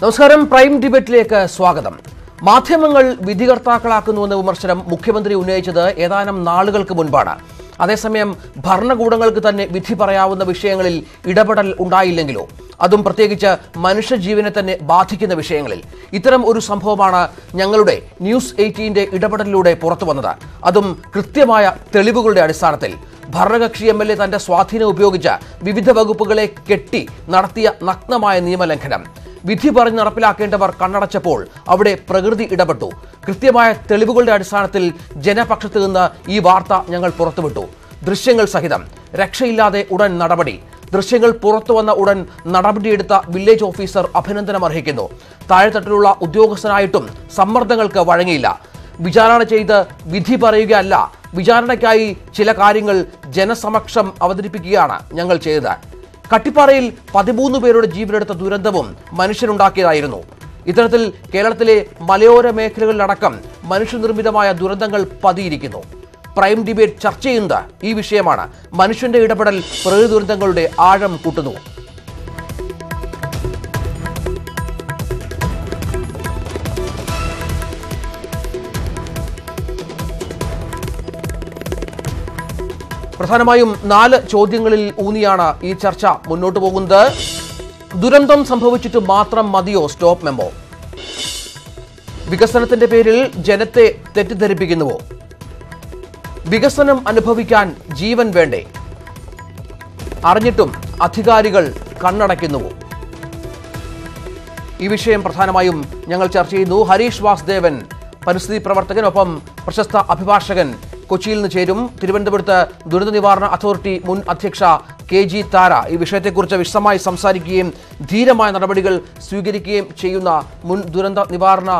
നമസ്കാരം. പ്രൈം ഡിബേറ്റിലേക്ക് സ്വാഗതം. മാധ്യമങ്ങൾ വിധികർത്താക്കളാക്കുന്നുവെന്ന വിമർശനം മുഖ്യമന്ത്രി ഉന്നയിച്ചത് ഏതാനും നാളുകൾക്ക് മുൻപാണ്. അതേസമയം ഭരണകൂടങ്ങൾക്ക് തന്നെ വിധി പറയാവുന്ന വിഷയങ്ങളിൽ ഇടപെടൽ ഉണ്ടായില്ലെങ്കിലോ? അതും പ്രത്യേകിച്ച് മനുഷ്യജീവനെ തന്നെ ബാധിക്കുന്ന വിഷയങ്ങളിൽ. ഇത്തരം ഒരു സംഭവമാണ് ഞങ്ങളുടെ ന്യൂസ് എയ്റ്റീന്റെ ഇടപെടലിലൂടെ പുറത്തു വന്നത് അതും കൃത്യമായ തെളിവുകളുടെ അടിസ്ഥാനത്തിൽ. ഭരണകക്ഷി എം എൽ എ തന്റെ സ്വാധീനം ഉപയോഗിച്ച് വിവിധ വകുപ്പുകളെ കെട്ടി നടത്തിയ നഗ്നമായ നിയമലംഘനം. വിധി പറഞ്ഞ് നടപ്പിലാക്കേണ്ടവർ കണ്ണടച്ചപ്പോൾ അവിടെ പ്രകൃതി ഇടപെട്ടു. കൃത്യമായ തെളിവുകളുടെ അടിസ്ഥാനത്തിൽ ജനപക്ഷത്ത് നിന്ന് ഈ വാർത്ത ഞങ്ങൾ പുറത്തുവിട്ടു. ദൃശ്യങ്ങൾ സഹിതം. രക്ഷയില്ലാതെ ഉടൻ നടപടി. ദൃശ്യങ്ങൾ പുറത്തു വന്ന ഉടൻ നടപടിയെടുത്ത വില്ലേജ് ഓഫീസർ അഭിനന്ദനം അർഹിക്കുന്നു. താഴെത്തട്ടിലുള്ള ഉദ്യോഗസ്ഥനായിട്ടും സമ്മർദ്ദങ്ങൾക്ക് വഴങ്ങിയില്ല. വിചാരണ ചെയ്ത് വിധി പറയുകയല്ല. വിചാരണയ്ക്കായി ചില കാര്യങ്ങൾ ജനസമക്ഷം അവതരിപ്പിക്കുകയാണ് ഞങ്ങൾ ചെയ്തത്. കട്ടിപ്പാറയിൽ പതിമൂന്ന് പേരുടെ ജീവനെടുത്ത ദുരന്തവും മനുഷ്യനുണ്ടാക്കിയതായിരുന്നു. ഇത്തരത്തിൽ കേരളത്തിലെ മലയോര മേഖലകളിലടക്കം മനുഷ്യനിർമ്മിതമായ ദുരന്തങ്ങൾ പതിയിരിക്കുന്നു. പ്രൈം ഡിബേറ്റ് ചർച്ച ചെയ്യുന്നത് ഈ വിഷയമാണ്. മനുഷ്യന്റെ ഇടപെടൽ പ്രകൃതി ദുരന്തങ്ങളുടെ ആഴം കൂട്ടുന്നു. പ്രധാനമായും നാല് ചോദ്യങ്ങളിൽ ഊന്നിയാണ് ഈ ചർച്ച മുന്നോട്ട് പോകുന്നത്. ദുരന്തം സംഭവിച്ചിട്ട് മാത്രം മതിയോ സ്റ്റോപ്പ് മെമ്മോ? വികസനത്തിന്റെ പേരിൽ ജനത്തെ തെറ്റിദ്ധരിപ്പിക്കുന്നുവോ? വികസനം അനുഭവിക്കാൻ ജീവൻ വേണ്ടേ? അറിഞ്ഞിട്ടും അധികാരികൾ കണ്ണടയ്ക്കുന്നുവോ? ഈ വിഷയം പ്രധാനമായും ഞങ്ങൾ ചർച്ച ചെയ്യുന്നു. ഹരീഷ് വാസ്ദേവൻ പരിസ്ഥിതി പ്രവർത്തകൻ ഒപ്പം പ്രശസ്ത അഭിഭാഷകൻ കൊച്ചിയിൽ നിന്ന് ചേരും. തിരുവനന്തപുരത്ത് ദുരന്ത നിവാരണ അതോറിറ്റി മുൻ അധ്യക്ഷ കെ ജി താര ഈ വിഷയത്തെക്കുറിച്ച് വിശദമായി സംസാരിക്കുകയും ധീരമായ നടപടികൾ സ്വീകരിക്കുകയും ചെയ്യുന്ന മുൻ ദുരന്ത നിവാരണ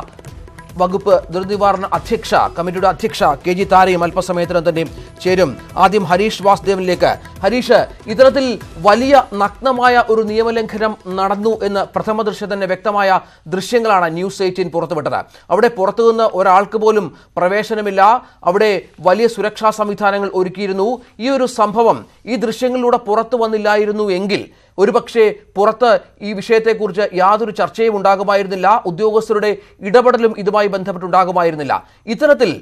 വകുപ്പ് ദുരനിവാരണ അധ്യക്ഷ കമ്മിറ്റിയുടെ അധ്യക്ഷ കെ ജി താരയും അല്പസമയത്തിനും തന്നെ ചേരും. ആദ്യം ഹരീഷ് വാസുദേവനിലേക്ക്. ഹരീഷ് ഇത്തരത്തിൽ വലിയ നഗ്നമായ ഒരു നിയമലംഘനം നടന്നു എന്ന് പ്രഥമ ദൃശ്യം തന്നെ വ്യക്തമായ ദൃശ്യങ്ങളാണ് ന്യൂസ് എയ്റ്റീൻ പുറത്തുവിട്ടത്. അവിടെ പുറത്തുനിന്ന് ഒരാൾക്ക് പോലും പ്രവേശനമില്ല. അവിടെ വലിയ സുരക്ഷാ സംവിധാനങ്ങൾ ഒരുക്കിയിരുന്നു. ഈ ഒരു സംഭവം ഈ ദൃശ്യങ്ങളിലൂടെ പുറത്തു വന്നില്ലായിരുന്നു എങ്കിൽ ഒരുപക്ഷെ പുറത്ത് ഈ വിഷയത്തെക്കുറിച്ച് യാതൊരു ചർച്ചയും ഉണ്ടാകുമായിരുന്നില്ല ഉദ്യോഗസ്ഥരുടെ ഇടപെടലും ഇതുമായി ബന്ധപ്പെട്ടുണ്ടാകുമായിരുന്നില്ല. ഇത്തരത്തിൽ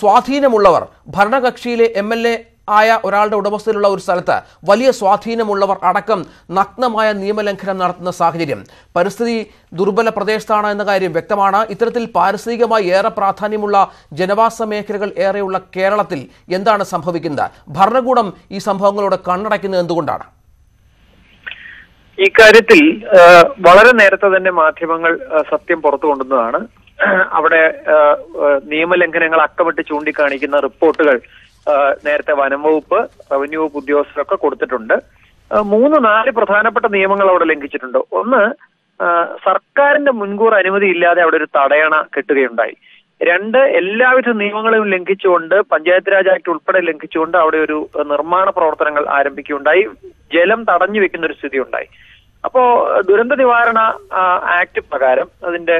സ്വാധീനമുള്ളവർ ഭരണകക്ഷിയിലെ എം എൽ എ ആയ ഒരാളുടെ ഉടമസ്ഥയിലുള്ള ഒരു സ്ഥലത്ത് വലിയ സ്വാധീനമുള്ളവർ അടക്കം നഗ്നമായ നിയമലംഘനം നടത്തുന്ന സാഹചര്യം. പരിസ്ഥിതി ദുർബല പ്രദേശത്താണ് എന്ന കാര്യം വ്യക്തമാണ്. ഇത്തരത്തിൽ പാരിസ്ഥിതികമായി ഏറെ പ്രാധാന്യമുള്ള ജനവാസ മേഖലകൾ ഏറെയുള്ള കേരളത്തിൽ എന്താണ് സംഭവിക്കുന്നത്? ഭരണകൂടം ഈ സംഭവങ്ങളോട് കണ്ണടയ്ക്കുന്നത് എന്തുകൊണ്ടാണ്? ഇക്കാര്യത്തിൽ വളരെ നേരത്തെ തന്നെ മാധ്യമങ്ങൾ സത്യം പുറത്തു കൊണ്ടുവന്നതാണ്. അവിടെ നിയമലംഘനങ്ങൾ അക്കമിട്ട് ചൂണ്ടിക്കാണിക്കുന്ന റിപ്പോർട്ടുകൾ നേരത്തെ വനം വകുപ്പ് റവന്യൂ വകുപ്പ് ഉദ്യോഗസ്ഥരൊക്കെ കൊടുത്തിട്ടുണ്ട്. മൂന്ന് നാല് പ്രധാനപ്പെട്ട നിയമങ്ങൾ അവിടെ ലംഘിച്ചിട്ടുണ്ട്. ഒന്ന് സർക്കാരിന്റെ മുൻകൂർ അനുമതി ഇല്ലാതെ അവിടെ ഒരു തടയണ കെട്ടുകയുണ്ടായി. രണ്ട് എല്ലാവിധ നിയമങ്ങളും ലംഘിച്ചുകൊണ്ട് പഞ്ചായത്ത് രാജ് ആക്ട് ഉൾപ്പെടെ ലംഘിച്ചുകൊണ്ട് അവിടെ ഒരു നിർമ്മാണ പ്രവർത്തനങ്ങൾ ആരംഭിക്കുകയുണ്ടായി. ജലം തടഞ്ഞു വെക്കുന്ന ഒരു സ്ഥിതി ഉണ്ടായി അപ്പോ ദുരന്ത നിവാരണ ആക്ട് പ്രകാരം അതിന്റെ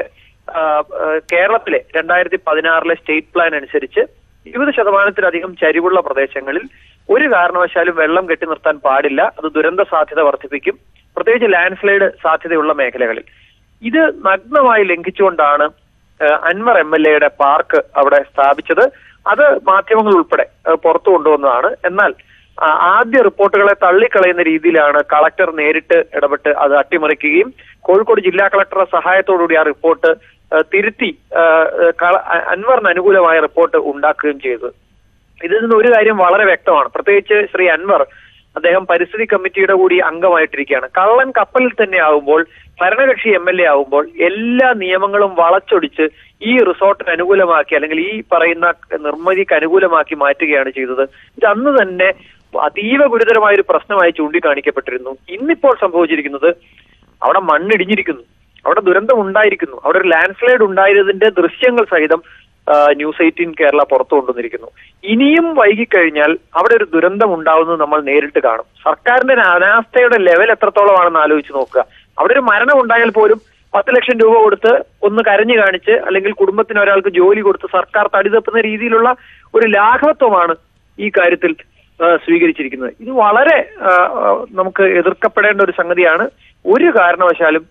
കേരളത്തിലെ രണ്ടായിരത്തി പതിനാറിലെ സ്റ്റേറ്റ് പ്ലാൻ അനുസരിച്ച് ഇരുപത് ശതമാനത്തിലധികം ചരിവുള്ള പ്രദേശങ്ങളിൽ ഒരു കാരണവശാലും വെള്ളം കെട്ടി നിർത്താൻ പാടില്ല. അത് ദുരന്ത സാധ്യത വർദ്ധിപ്പിക്കും. പ്രത്യേകിച്ച് ലാൻഡ് സ്ലൈഡ് സാധ്യതയുള്ള മേഖലകളിൽ. ഇത് നഗ്നമായി ലംഘിച്ചുകൊണ്ടാണ് അൻവർ എം എൽ എയുടെ പാർക്ക് അവിടെ സ്ഥാപിച്ചത്. അത് മാധ്യമങ്ങൾ ഉൾപ്പെടെ പുറത്തു കൊണ്ടുവന്നതാണ്. എന്നാൽ ആദ്യ റിപ്പോർട്ടുകളെ തള്ളിക്കളയുന്ന രീതിയിലാണ് കളക്ടർ നേരിട്ട് ഇടപെട്ട് അത് അട്ടിമറിക്കുകയും കോഴിക്കോട് ജില്ലാ കളക്ടറുടെ സഹായത്തോടുകൂടി ആ റിപ്പോർട്ട് തിരുത്തി അൻവറിന് അനുകൂലമായ റിപ്പോർട്ട് ഉണ്ടാക്കുകയും ചെയ്തു. ഇതിൽ നിന്ന് ഒരു കാര്യം വളരെ വ്യക്തമാണ്. പ്രത്യേകിച്ച് ശ്രീ അൻവർ അദ്ദേഹം പരിസ്ഥിതി കമ്മിറ്റിയുടെ കൂടി അംഗമായിട്ടിരിക്കുകയാണ്. കള്ളൻ കപ്പലിൽ തന്നെ ആവുമ്പോൾ ഭരണകക്ഷി എം എൽ എ ആവുമ്പോൾ എല്ലാ നിയമങ്ങളും വളച്ചൊടിച്ച് ഈ റിസോർട്ടിന് അനുകൂലമാക്കി അല്ലെങ്കിൽ ഈ പറയുന്ന നിർമ്മിതിക്ക് അനുകൂലമാക്കി മാറ്റുകയാണ് ചെയ്തത്. ഇത് അന്ന് തന്നെ അതീവ ഗുരുതരമായ ഒരു പ്രശ്നമായി ചൂണ്ടിക്കാണിക്കപ്പെട്ടിരുന്നു. ഇന്നിപ്പോൾ സംഭവിച്ചിരിക്കുന്നത് അവിടെ മണ്ണിടിഞ്ഞിരിക്കുന്നു. അവിടെ ദുരന്തം ഉണ്ടായിരിക്കുന്നു. അവിടെ ഒരു ലാൻഡ് സ്ലൈഡ് ഉണ്ടായതിന്റെ ദൃശ്യങ്ങൾ സഹിതം ന്യൂസ് എയ്റ്റീൻ കേരള പുറത്തു കൊണ്ടുവന്നിരിക്കുന്നു. ഇനിയും വൈകിക്കഴിഞ്ഞാൽ അവിടെ ഒരു ദുരന്തം ഉണ്ടാവുന്നത് നമ്മൾ നേരിട്ട് കാണും. സർക്കാരിന്റെ അനാസ്ഥയുടെ ലെവൽ എത്രത്തോളമാണെന്ന് ആലോചിച്ച് നോക്കുക. അവിടെ ഒരു മരണം ഉണ്ടായാൽ പോലും പത്ത് ലക്ഷം രൂപ കൊടുത്ത് ഒന്ന് കരഞ്ഞു കാണിച്ച് അല്ലെങ്കിൽ കുടുംബത്തിന് ഒരാൾക്ക് ജോലി കൊടുത്ത് സർക്കാർ തടി തപ്പുന്ന രീതിയിലുള്ള ഒരു ലാഘവത്വമാണ് ഈ കാര്യത്തിൽ സ്വീകരിച്ചിരിക്കുന്നത്. ഇത് വളരെ നമുക്ക് എതിർക്കപ്പെടേണ്ട ഒരു സംഗതിയാണ്. ഒരു കാരണവശാലും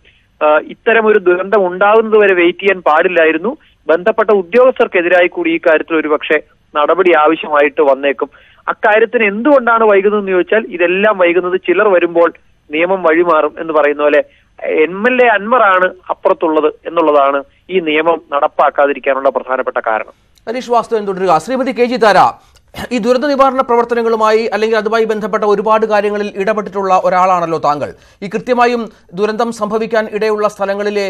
ഇത്തരം ഒരു ദുരന്തം ഉണ്ടാകുന്നത് വരെ വെയിറ്റ് ചെയ്യാൻ പാടില്ലായിരുന്നു. ബന്ധപ്പെട്ട ഉദ്യോഗസ്ഥർക്കെതിരായി കൂടി ഈ കാര്യത്തിൽ ഒരു പക്ഷേ നടപടി ആവശ്യമായിട്ട് വന്നേക്കും. അക്കാര്യത്തിന് എന്തുകൊണ്ടാണ് വൈകുന്നതെന്ന് ചോദിച്ചാൽ ഇതെല്ലാം വൈകുന്നത് ചിലർ വരുമ്പോൾ നിയമം വഴിമാറും എന്ന് പറയുന്ന പോലെ എം എൽ എ അൻവറാണ് അപ്പുറത്തുള്ളത് എന്നുള്ളതാണ് ഈ നിയമം നടപ്പാക്കാതിരിക്കാനുള്ള പ്രധാനപ്പെട്ട കാരണം. ഹരീഷ് വാസ്തവൻ തുടരുക ശ്രീമതി കെ ജി താര ഈ ദുരന്ത നിവാരണ പ്രവർത്തനങ്ങളുമായി അല്ലെങ്കിൽ അതുമായി ബന്ധപ്പെട്ട ഒരുപാട് കാര്യങ്ങളിൽ ഇടപെട്ടിട്ടുള്ള ഒരാളാണല്ലോ താങ്കൾ. ഈ കൃത്യമായും ദുരന്തം സംഭവിക്കാൻ ഇടയുള്ള സ്ഥലങ്ങളിലെ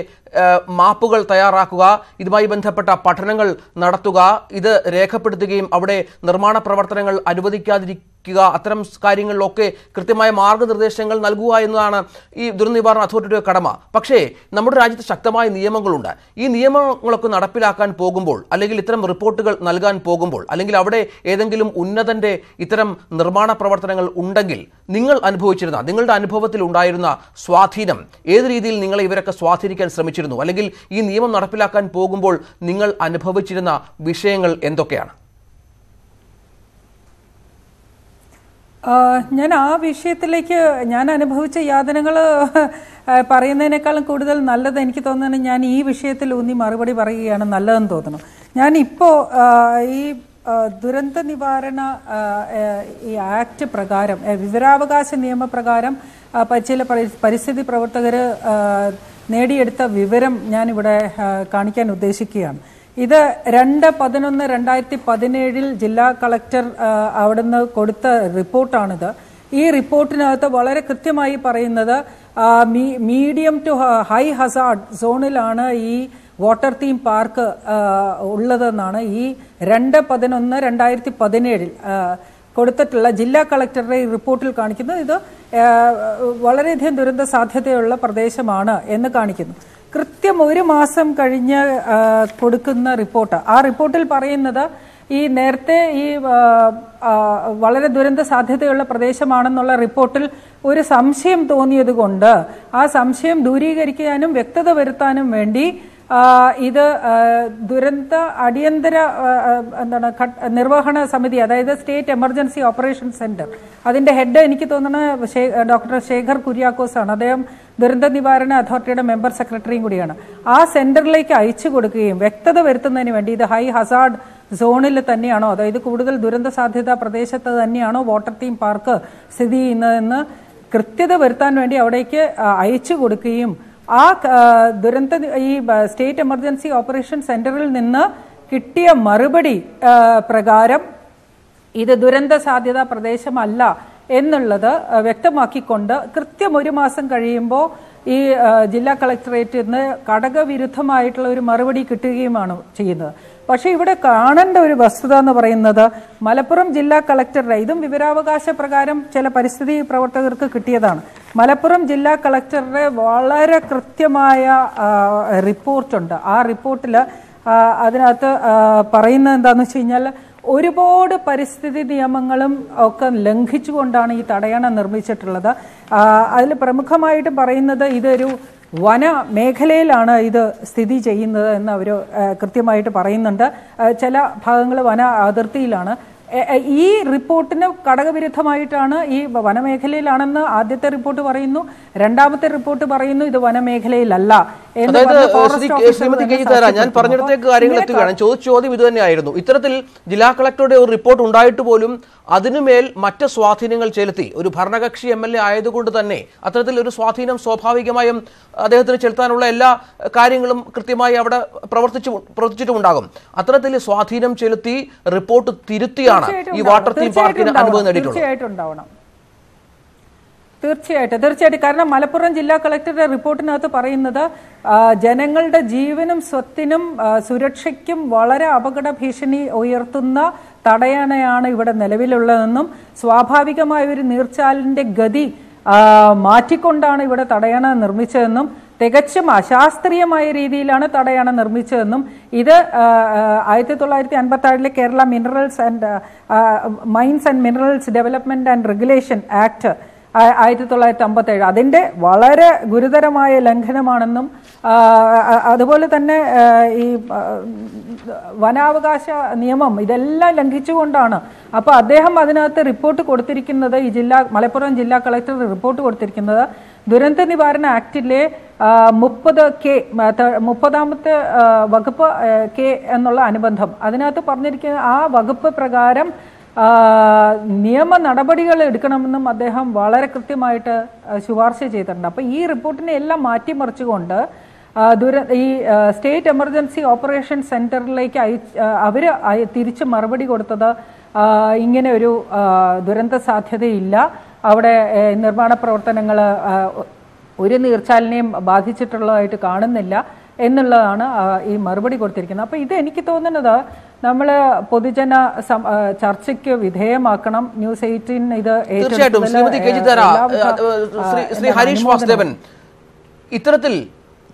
മാപ്പുകൾ തയ്യാറാക്കുക ഇതുമായി ബന്ധപ്പെട്ട പഠനങ്ങൾ നടത്തുക ഇത് രേഖപ്പെടുത്തുകയും അവിടെ നിർമ്മാണ പ്രവർത്തനങ്ങൾ അനുവദിക്കാതിരിക്കുക അത്തരം കാര്യങ്ങളിലൊക്കെ കൃത്യമായ മാർഗനിർദ്ദേശങ്ങൾ നൽകുക എന്നതാണ് ഈ ദുരന്ത നിവാരണ അതോറിറ്റിയുടെ കടമ. പക്ഷേ നമ്മുടെ രാജ്യത്ത് ശക്തമായ നിയമങ്ങളുണ്ട്. ഈ നിയമങ്ങളൊക്കെ നടപ്പിലാക്കാൻ പോകുമ്പോൾ അല്ലെങ്കിൽ ഇത്തരം റിപ്പോർട്ടുകൾ നൽകാൻ പോകുമ്പോൾ അല്ലെങ്കിൽ അവിടെ ഏതെങ്കിലും ഉന്നതന്റെ ഇത്തരം നിർമ്മാണ പ്രവർത്തനങ്ങൾ ഉണ്ടെങ്കിൽ നിങ്ങൾ അനുഭവിച്ചിരുന്ന നിങ്ങളുടെ അനുഭവത്തിൽ ഉണ്ടായിരുന്ന സ്വാധീനം ഏത് രീതിയിൽ നിങ്ങളെ ഇവരൊക്കെ സ്വാധീനിക്കാൻ ശ്രമിച്ചിരുന്നു? അല്ലെങ്കിൽ ഈ നിയമം നടപ്പിലാക്കാൻ പോകുമ്പോൾ നിങ്ങൾ അനുഭവിച്ചിരുന്ന വിഷയങ്ങൾ എന്തൊക്കെയാണ്? ഞാൻ ആ വിഷയത്തിലേക്ക് ഞാൻ അനുഭവിച്ച യാതനകൾ പറയുന്നതിനേക്കാളും കൂടുതൽ നല്ലത് എനിക്ക് തോന്നുന്നത് ഞാൻ ഈ വിഷയത്തിൽ ഊന്നി മറുപടി പറയുകയാണ് നല്ലതെന്ന് തോന്നുന്നു. ഞാൻ ഇപ്പോൾ ഈ ദുരന്ത നിവാരണ ഈ ആക്ട് പ്രകാരം വിവരാവകാശ നിയമപ്രകാരം ചില പരിസ്ഥിതി പ്രവർത്തകർ നേടിയെടുത്ത വിവരം ഞാനിവിടെ കാണിക്കാൻ ഉദ്ദേശിക്കുകയാണ്. ഇത് രണ്ട് പതിനൊന്ന് രണ്ടായിരത്തി പതിനേഴിൽ ജില്ലാ കളക്ടർ അവിടുന്ന് കൊടുത്ത റിപ്പോർട്ടാണിത്. ഈ റിപ്പോർട്ടിനകത്ത് വളരെ കൃത്യമായി പറയുന്നത് മീഡിയം ടു ഹൈ ഹസാർഡ് സോണിലാണ് ഈ വാട്ടർ തീം പാർക്ക് ഉള്ളതെന്നാണ് ഈ രണ്ട് പതിനൊന്ന് രണ്ടായിരത്തി പതിനേഴിൽ കൊടുത്തിട്ടുള്ള ജില്ലാ കളക്ടറുടെ ഈ റിപ്പോർട്ടിൽ കാണിക്കുന്നത്. ഇത് വളരെയധികം ദുരന്ത സാധ്യതയുള്ള പ്രദേശമാണ് എന്ന് കാണിക്കുന്നു. കൃത്യം ഒരു മാസം കഴിഞ്ഞ് കൊടുക്കുന്ന റിപ്പോർട്ട്. ആ റിപ്പോർട്ടിൽ പറയുന്നത് ഈ നേരത്തെ ഈ വളരെ ദുരന്ത സാധ്യതയുള്ള പ്രദേശമാണെന്നുള്ള റിപ്പോർട്ടിൽ ഒരു സംശയം തോന്നിയത് കൊണ്ട് ആ സംശയം ദൂരീകരിക്കാനും വ്യക്തത വരുത്താനും വേണ്ടി ഇത് ദുരന്ത അടിയന്തര എന്താണ് നിർവഹണ സമിതി അതായത് സ്റ്റേറ്റ് എമർജൻസി ഓപ്പറേഷൻ സെന്റർ അതിന്റെ ഹെഡ് എനിക്ക് തോന്നുന്നത് ഡോക്ടർ ശേഖർ കുര്യാക്കോസ് ആണ് അദ്ദേഹം ദുരന്ത നിവാരണ അതോറിറ്റിയുടെ മെമ്പർ സെക്രട്ടറിയും കൂടിയാണ്. ആ സെന്ററിലേക്ക് അയച്ചു കൊടുക്കുകയും വ്യക്തത വരുത്തുന്നതിന് വേണ്ടി ഇത് ഹൈ ഹസാർഡ് സോണിൽ തന്നെയാണോ അതായത് കൂടുതൽ ദുരന്ത സാധ്യത പ്രദേശത്ത് തന്നെയാണോ വാട്ടർ തീം പാർക്ക് സ്ഥിതി ചെയ്യുന്നതെന്ന് കൃത്യത വരുത്താൻ വേണ്ടി അവിടേക്ക് അയച്ചു കൊടുക്കുകയും ആ ദുരന്ത ഈ സ്റ്റേറ്റ് എമർജൻസി ഓപ്പറേഷൻ സെന്ററിൽ നിന്ന് കിട്ടിയ മറുപടി പ്രകാരം ഇത് ദുരന്ത സാധ്യതാ പ്രദേശമല്ല എന്നുള്ളത് വ്യക്തമാക്കിക്കൊണ്ട് കൃത്യം ഒരു മാസം കഴിയുമ്പോൾ ഈ ജില്ലാ കളക്ടറേറ്റിൽ നിന്ന് ഘടകവിരുദ്ധമായിട്ടുള്ള ഒരു മറുപടി കിട്ടുകയുമാണ് ചെയ്യുന്നത്. പക്ഷേ ഇവിടെ കാണേണ്ട ഒരു വസ്തുത എന്ന് പറയുന്നത് മലപ്പുറം ജില്ലാ കളക്ടറുടെ ഇതും വിവരാവകാശ പ്രകാരം ചില പരിസ്ഥിതി പ്രവർത്തകർക്ക് കിട്ടിയതാണ്. മലപ്പുറം ജില്ലാ കളക്ടറുടെ വളരെ കൃത്യമായ റിപ്പോർട്ടുണ്ട്. ആ റിപ്പോർട്ടിൽ അതിനകത്ത് പറയുന്നത് എന്താണെന്ന് വെച്ച് കഴിഞ്ഞാൽ ഒരുപാട് പരിസ്ഥിതി നിയമങ്ങളും ഒക്കെ ലംഘിച്ചുകൊണ്ടാണ് ഈ തടയണ നിർമ്മിച്ചിട്ടുള്ളത്. അതിൽ പ്രമുഖമായിട്ട് പറയുന്നത് ഇതൊരു വന മേഖലയിലാണ് ഇത് സ്ഥിതി ചെയ്യുന്നത് എന്ന് അവർ കൃത്യമായിട്ട് പറയുന്നുണ്ട്. ചില ഭാഗങ്ങൾ വന അതിർത്തിയിലാണ്. ഈ റിപ്പോർട്ടിന് ഘടകവിരുദ്ധമായിട്ടാണ് ഈ വനമേഖലയിലാണെന്ന് ആദ്യത്തെ റിപ്പോർട്ട് പറയുന്നു രണ്ടാമത്തെ റിപ്പോർട്ട് പറയുന്നു ഇത് വനമേഖലയിലല്ല ഞാൻ. പറഞ്ഞിടത്തേക്ക് കാര്യങ്ങൾ എത്തുകയാണ് ചോദിച്ച ചോദ്യം ഇത് തന്നെയായിരുന്നു ഇത്തരത്തിൽ ജില്ലാ കളക്ടറുടെ ഒരു റിപ്പോർട്ട് ഉണ്ടായിട്ട് പോലും അതിനുമേൽ മറ്റ് സ്വാധീനങ്ങൾ ചെലുത്തി. ഒരു ഭരണകക്ഷി എം എൽ എ ആയതുകൊണ്ട് തന്നെ അത്തരത്തിൽ ഒരു സ്വാധീനം സ്വാഭാവികമായും അദ്ദേഹത്തിന് ചെലുത്താനുള്ള എല്ലാ കാര്യങ്ങളും കൃത്യമായി അവിടെ പ്രവർത്തിച്ചു പ്രവർത്തിച്ചിട്ടുമുണ്ടാകും. അത്തരത്തിൽ സ്വാധീനം ചെലുത്തി റിപ്പോർട്ട് തിരുത്തിയാണ് ഈ വാട്ടർ തീം പാർക്കിന് അനുഭവം അനുമതി. നേടിയിട്ടുള്ളത്. തീർച്ചയായിട്ടും തീർച്ചയായിട്ടും കാരണം മലപ്പുറം ജില്ലാ കളക്ടറുടെ റിപ്പോർട്ടിനകത്ത് പറയുന്നത് ജനങ്ങളുടെ ജീവനും സ്വത്തിനും സുരക്ഷയ്ക്കും വളരെ അപകട ഭീഷണി ഉയർത്തുന്ന തടയണയാണ് ഇവിടെ നിലവിലുള്ളതെന്നും സ്വാഭാവികമായ ഒരു നീർച്ചാലിന്റെ ഗതി മാറ്റിക്കൊണ്ടാണ് ഇവിടെ തടയണ നിർമ്മിച്ചതെന്നും തികച്ചും അശാസ്ത്രീയമായ രീതിയിലാണ് തടയണ നിർമ്മിച്ചതെന്നും ഇത് ആയിരത്തി തൊള്ളായിരത്തി അൻപത്തി Kerala minerals and mines and minerals development and regulation act ആയിരത്തി തൊള്ളായിരത്തി അമ്പത്തി ഏഴ് അതിന്റെ വളരെ ഗുരുതരമായ ലംഘനമാണെന്നും അതുപോലെ തന്നെ ഈ വനാവകാശ നിയമം ഇതെല്ലാം ലംഘിച്ചുകൊണ്ടാണ്. അപ്പോൾ അദ്ദേഹം അതിനകത്ത് റിപ്പോർട്ട് കൊടുത്തിരിക്കുന്നത് ഈ ജില്ലാ മലപ്പുറം ജില്ലാ കളക്ടർ റിപ്പോർട്ട് കൊടുത്തിരിക്കുന്നത് ദുരന്ത നിവാരണ ആക്ടിലെ മുപ്പത് കെ മുപ്പതാമത്തെ വകുപ്പ് കെ എന്നുള്ള അനുബന്ധം. അതിനകത്ത് പറഞ്ഞിരിക്കുന്ന ആ വകുപ്പ് പ്രകാരം നിയമ നടപടികൾ എടുക്കണമെന്നും അദ്ദേഹം വളരെ കൃത്യമായിട്ട് ശുപാർശ ചെയ്തിട്ടുണ്ട്. അപ്പോൾ ഈ റിപ്പോർട്ടിനെ എല്ലാം മാറ്റിമറിച്ചുകൊണ്ട് ദുര ഈ സ്റ്റേറ്റ് എമർജൻസി ഓപ്പറേഷൻ സെന്ററിലേക്ക് അയ അവർ തിരിച്ച് മറുപടി കൊടുത്തത് ഇങ്ങനെ ഒരു ദുരന്ത സാധ്യതയില്ല. അവിടെ നിർമ്മാണ പ്രവർത്തനങ്ങൾ ഒരു നീർച്ചാലിനെയും ബാധിച്ചിട്ടുള്ളതായിട്ട് കാണുന്നില്ല എന്നുള്ളതാണ് ഈ മറുപടി കൊടുത്തിരിക്കുന്നത്. അപ്പോൾ ഇത് എനിക്ക് തോന്നുന്നത് നമ്മൾ പൊതുജന ചർച്ചയ്ക്ക് വിധേയമാക്കണം. ന്യൂസ് എയ്റ്റീൻ ഇത് തീർച്ചയായിട്ടും. ശ്രീമതി ശ്രീ- ഹരീഷ്. വാസുദേവൻ ഇത്തരത്തിൽ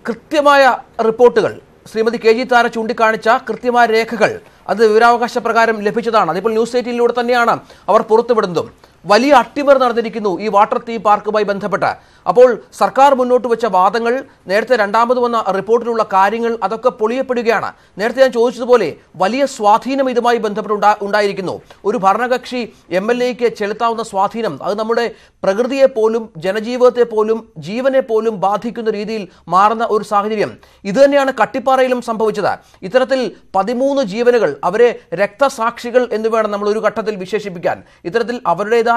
കൃത്യമായ റിപ്പോർട്ടുകൾ. ശ്രീമതി കെ ജി താര ചൂണ്ടിക്കാണിച്ച കൃത്യമായ രേഖകൾ. അത് വിവരാവകാശ പ്രകാരം ലഭിച്ചതാണ്. അതിപ്പോൾ ന്യൂസ് എയ്റ്റീനിലൂടെ തന്നെയാണ് അവർ പുറത്തുവിടുന്നതും. വലിയ അട്ടിമറി നടന്നിരിക്കുന്നു ഈ വാട്ടർ തീം പാർക്കുമായി ബന്ധപ്പെട്ട്. അപ്പോൾ സർക്കാർ മുന്നോട്ട് വെച്ച വാദങ്ങൾ നേരത്തെ രണ്ടാമത് വന്ന റിപ്പോർട്ടിലുള്ള കാര്യങ്ങൾ അതൊക്കെ പൊളിയപ്പെടുകയാണ്. നേരത്തെ ഞാൻ ചോദിച്ചതുപോലെ വലിയ സ്വാധീനം ഇതുമായി ബന്ധപ്പെട്ട് ഉണ്ടായിരിക്കുന്നു. ഒരു ഭരണകക്ഷി എം എൽ എക്ക് ചെലുത്താവുന്ന സ്വാധീനം അത് നമ്മുടെ പ്രകൃതിയെ പോലും ജനജീവിതത്തെ പോലും ജീവനെ പോലും ബാധിക്കുന്ന രീതിയിൽ മാറുന്ന ഒരു സാഹചര്യം. ഇത് തന്നെയാണ് കട്ടിപ്പാറയിലും സംഭവിച്ചത്. ഇത്തരത്തിൽ പതിമൂന്ന് ജീവനുകൾ അവരെ രക്തസാക്ഷികൾ എന്ന് വേണം നമ്മൾ ഒരു ഘട്ടത്തിൽ വിശേഷിപ്പിക്കാൻ. ഇത്തരത്തിൽ അവരുടേതായ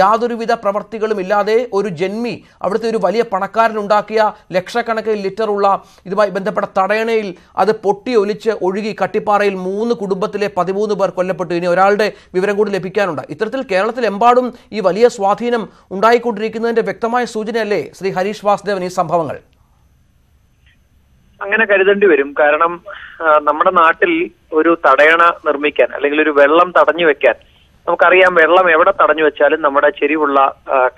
യാതൊരുവിധ പ്രവർത്തികളും ഇല്ലാതെ ഒരു ജന്മി അവിടുത്തെ ഒരു വലിയ പണക്കാരൻ ഉണ്ടാക്കിയ ലക്ഷക്കണക്കിന് ലിറ്റർ ഉള്ള ഇതുമായി ബന്ധപ്പെട്ട തടയണയിൽ അത് പൊട്ടി ഒലിച്ച് ഒഴുകി കട്ടിപ്പാറയിൽ മൂന്ന് കുടുംബത്തിലെ പതിമൂന്ന് പേർ കൊല്ലപ്പെട്ടു. ഇനി ഒരാളുടെ വിവരം കൂടി ലഭിക്കാനുണ്ട്. ഇത്തരത്തിൽ കേരളത്തിലെമ്പാടും ഈ വലിയ സ്വാധീനം ഉണ്ടായിക്കൊണ്ടിരിക്കുന്നതിന്റെ വ്യക്തമായ സൂചനയല്ലേ ശ്രീ ഹരീഷ് വാസുദേവൻ ഈ സംഭവങ്ങൾ? അങ്ങനെ കരുതേണ്ടി വരും. കാരണം നമ്മുടെ നാട്ടിൽ ഒരു തടയണ നിർമ്മിക്കാൻ അല്ലെങ്കിൽ ഒരു വെള്ളം തടഞ്ഞു വെക്കാൻ നമുക്കറിയാം വെള്ളം എവിടെ തടഞ്ഞു വെച്ചാലും നമ്മുടെ ചെരിവുള്ള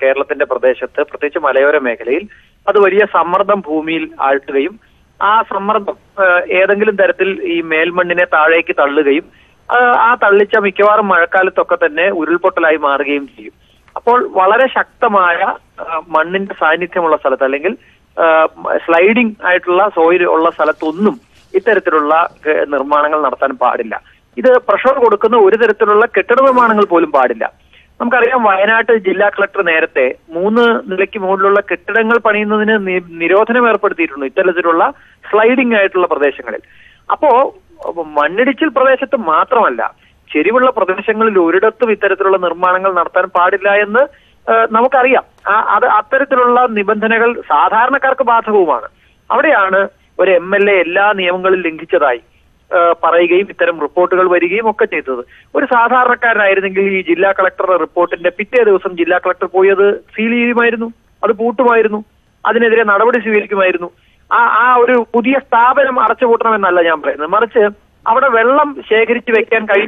കേരളത്തിന്റെ പ്രദേശത്ത് പ്രത്യേകിച്ച് മലയോര മേഖലയിൽ അത് വലിയ സമ്മർദ്ദം ഭൂമിയിൽ ആഴ്ത്തുകയും ആ സമ്മർദ്ദം ഏതെങ്കിലും തരത്തിൽ ഈ മേൽമണ്ണിനെ താഴേക്ക് തള്ളുകയും ആ, തള്ളിച്ച മിക്കവാറും മഴക്കാലത്തൊക്കെ തന്നെ ഉരുൾപൊട്ടലായി മാറുകയും ചെയ്യും. അപ്പോൾ വളരെ ശക്തമായ മണ്ണിന്റെ സാന്നിധ്യമുള്ള സ്ഥലത്ത് അല്ലെങ്കിൽ സ്ലൈഡിംഗ് ആയിട്ടുള്ള സോയിൽ ഉള്ള സ്ഥലത്തൊന്നും ഇത്തരത്തിലുള്ള നിർമ്മാണങ്ങൾ നടത്താൻ പാടില്ല. ഇത് പ്രഷർ കൊടുക്കുന്ന ഒരു തരത്തിലുള്ള കെട്ടിട നിർമ്മാണങ്ങൾ പോലും പാടില്ല. നമുക്കറിയാം വയനാട്ട് ജില്ലാ കളക്ടർ നേരത്തെ മൂന്ന് നിലയ്ക്ക് മുകളിലുള്ള കെട്ടിടങ്ങൾ പണിയുന്നതിന് നിരോധനം ഏർപ്പെടുത്തിയിട്ടുണ്ട് ഇത്തരത്തിലുള്ള സ്ലൈഡിംഗ് ആയിട്ടുള്ള പ്രദേശങ്ങളിൽ. അപ്പോ മണ്ണിടിച്ചിൽ പ്രദേശത്ത് മാത്രമല്ല ചെരിവുള്ള പ്രദേശങ്ങളിൽ ഒരിടത്തും ഇത്തരത്തിലുള്ള നിർമ്മാണങ്ങൾ നടത്താൻ പാടില്ല എന്ന് നമുക്കറിയാം. അത് അത്തരത്തിലുള്ള നിബന്ധനകൾ സാധാരണക്കാർക്ക് ബാധകവുമാണ്. അവിടെയാണ് ഒരു എം എല്ലാ നിയമങ്ങളും ലംഘിച്ചതായി പറയുകയും ഇത്തരം റിപ്പോർട്ടുകൾ വരികയും ഒക്കെ ചെയ്തത്. ഒരു സാധാരണക്കാരനായിരുന്നെങ്കിൽ ഈ ജില്ലാ കളക്ടറുടെ റിപ്പോർട്ടിന്റെ പിറ്റേ ദിവസം ജില്ലാ കളക്ടർ പോയി അത് സീൽ ചെയ്യുമായിരുന്നു. അത് പൂട്ടുമായിരുന്നു. അതിനെതിരെ നടപടി സ്വീകരിക്കുമായിരുന്നു. ആ ആ ഒരു പുതിയ സ്ഥാപനം അടച്ചു പൂട്ടണമെന്നല്ല ഞാൻ പറയുന്നത്. മറിച്ച് അവിടെ വെള്ളം ശേഖരിച്ചു വെക്കാൻ കഴി